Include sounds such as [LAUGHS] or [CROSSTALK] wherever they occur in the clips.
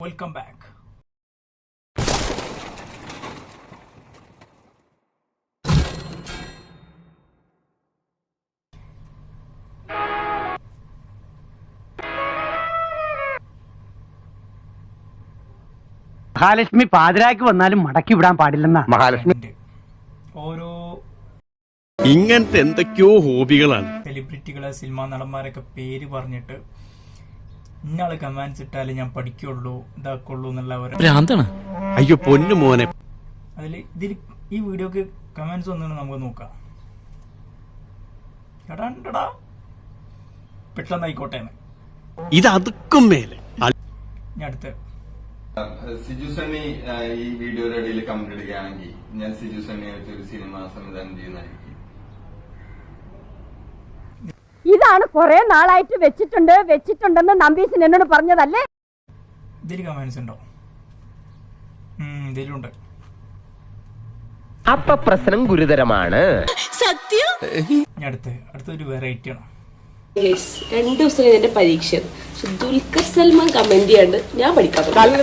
Welcome back Mahalakshmi പാതിരാക്ക് വന്നാലും മടക്കി വിടാൻ പാടില്ലെന്നാ മഹാലക്ഷ്മി. ഓരോ ഇങ്ങനത്തെ എന്തൊക്കെയോ ഹോബികളാണ്. സെലിബ്രിറ്റികളെ സിനിമാ നടന്മാരൊക്കെ പേര് പറഞ്ഞിട്ട് ഇന്നാൾ കമാൻസ് ഇട്ടാലേ ഞാൻ പഠിക്കുള്ളൂ ഇതാക്കുള്ളൂ എന്നുള്ള ഭ്രാന്താണ്. അയ്യോ പൊന്നു മോനെ. അതിൽ ഇതിൽ ഈ വീഡിയോക്ക് കമന്റ്സ് ഒന്നും നമുക്ക് നോക്കാം. എടാണ്ടടാ പെട്ടെന്നായിക്കോട്ടെ. ഇത് അതുക്കും മേലെ. ഇനി അടുത്ത്. സിജു സണ്ണി ഈ വീഡിയോയുടെ ഇടയിൽ കമന്റ് ഇടുകയാണെങ്കിൽ ഞാൻ സിജു സണ്ണിയെ വെച്ച് ഒരു സിനിമ സംവിധാനം ചെയ്യുന്നതായിരിക്കും? ഇതാണ് കുറെ നാളായിട്ട് വെച്ചിട്ടുണ്ട് വെച്ചിട്ടുണ്ടെന്ന് നമ്പീസിൻ എന്നോട് പറഞ്ഞതല്ലേ? ഇതിൽ കമന്റ്സ് ഉണ്ടോ? ഇതിലുണ്ട് അപ്പൊ പ്രശ്നം ഗുരുതരമാണ്. സത്യം? അടുത്ത് അടുത്തൊരു വെറൈറ്റി ആണ്. രണ്ടു ദിവസം എന്റെ പരീക്ഷ. ദുൽഖർ സൽമാൻ കമന്റ് ചെയ്യാണ്ട് ഞാൻ പഠിക്കാൻ തുടങ്ങി.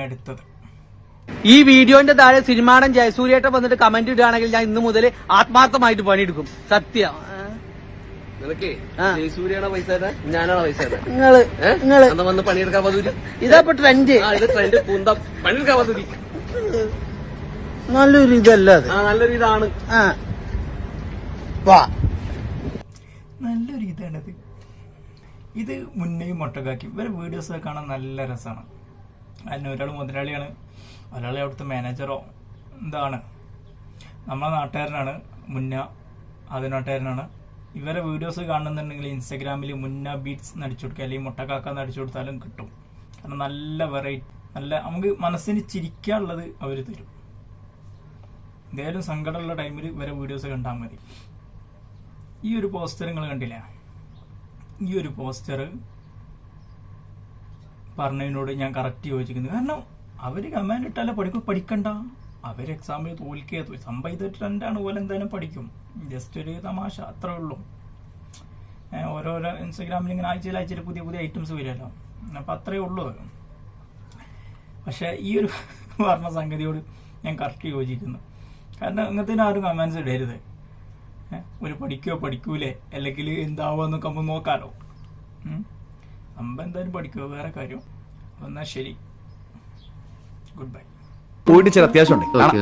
അടുത്തത് ഈ വീഡിയോന്റെ താഴെ സിനിമാടൻ ജയസൂര്യേട്ടൻ വന്നിട്ട് കമന്റ് ഇടുകയാണെങ്കിൽ ഞാൻ ഇന്ന് മുതൽ ആത്മാർത്ഥമായിട്ട് പണിയെടുക്കും. സത്യം. ജയസൂര്യാണോ പൈസ ഞാനാണോ പൈസ തരാ. നിങ്ങൾ നിങ്ങൾ. എന്നാ വന്ന് പണിയെടുക്കാൻ പറ്റൂല ഇതാ ട്രെൻഡ് ആ ഇത് ട്രെൻഡ് പൂന്ത. പണിയെടുക്കാൻ നല്ലൊരു ഇതല്ല നല്ലൊരു ഇതാണ്. ആ. വാ. നല്ലൊരു ഇതാണത് ഇത്. മുന്നേയും മുട്ടക്കാക്കി ഇവരെ വീഡിയോസ് കാണാൻ നല്ല രസമാണ് അതിന് ഒരാൾ മുതലാളിയാണ്. ഒരാൾ അവിടുത്തെ മാനേജറോ എന്താണ്? നമ്മളെ നാട്ടുകാരനാണ് മുന്ന അത് നാട്ടുകാരനാണ്. ഇവരെ വീഡിയോസ് കാണുന്നുണ്ടെങ്കിൽ ഇൻസ്റ്റഗ്രാമിൽ മുന്ന ബീറ്റ്സ് നടിച്ചു കൊടുക്കുക അല്ലെങ്കിൽ മുട്ടക്കാക്ക നടിച്ചു കൊടുത്താലും കിട്ടും. കാരണം നല്ല വെറൈറ്റി നല്ല നമുക്ക് മനസ്സിന് ചിരിക്കാനുള്ളത് അവർ തരും. എന്തായാലും സങ്കടമുള്ള ടൈമിൽ ഇവരെ വീഡിയോസ് കണ്ടാൽ മതി. ഈ ഒരു പോസ്റ്റർ നിങ്ങൾ കണ്ടില്ല? ഈ ഒരു പോസ്റ്റർ പറഞ്ഞതിനോട് ഞാൻ കറക്റ്റ് യോജിക്കുന്നു. കാരണം അവർ കമാൻഡ് ഇട്ടാലേ പഠിക്കും. പഠിക്കണ്ട. അവർ എക്സാമിൽ തോൽക്കേ തോ ഇത് ട്രെൻഡാണ് പോലെ എന്തായാലും പഠിക്കും. ജസ്റ്റ് ഒരു തമാശ. അത്രേ ഉള്ളൂ. ഓരോരോ ഇൻസ്റ്റഗ്രാമിൽ ഇങ്ങനെ ആഴ്ചയിൽ ആഴ്ചയിൽ പുതിയ പുതിയ ഐറ്റംസ് വരുമല്ലോ. അപ്പം അത്രേ ഉള്ളൂ. പക്ഷെ ഈ ഒരു പറഞ്ഞ [LAUGHS] സംഗതിയോട് ഞാൻ കറക്റ്റ് യോജിക്കുന്നു. കാരണം ഇങ്ങനത്തെ ആരും കമാൻസ് ഇടരുത്. [LAUGHS] ഒരു പഠിക്കോ പഠിക്കൂലേ? അല്ലെങ്കിൽ എന്താവോ എന്നൊക്കെ നമ്മൾ നോക്കാലോ. ഉം. അമ്പ എന്തായാലും പഠിക്കുമോ വേറെ കാര്യം. എന്നാ ശരി. ഗുഡ് ബൈ പോയിട്ട് ചില അത്യാവശ്യം ഉണ്ട്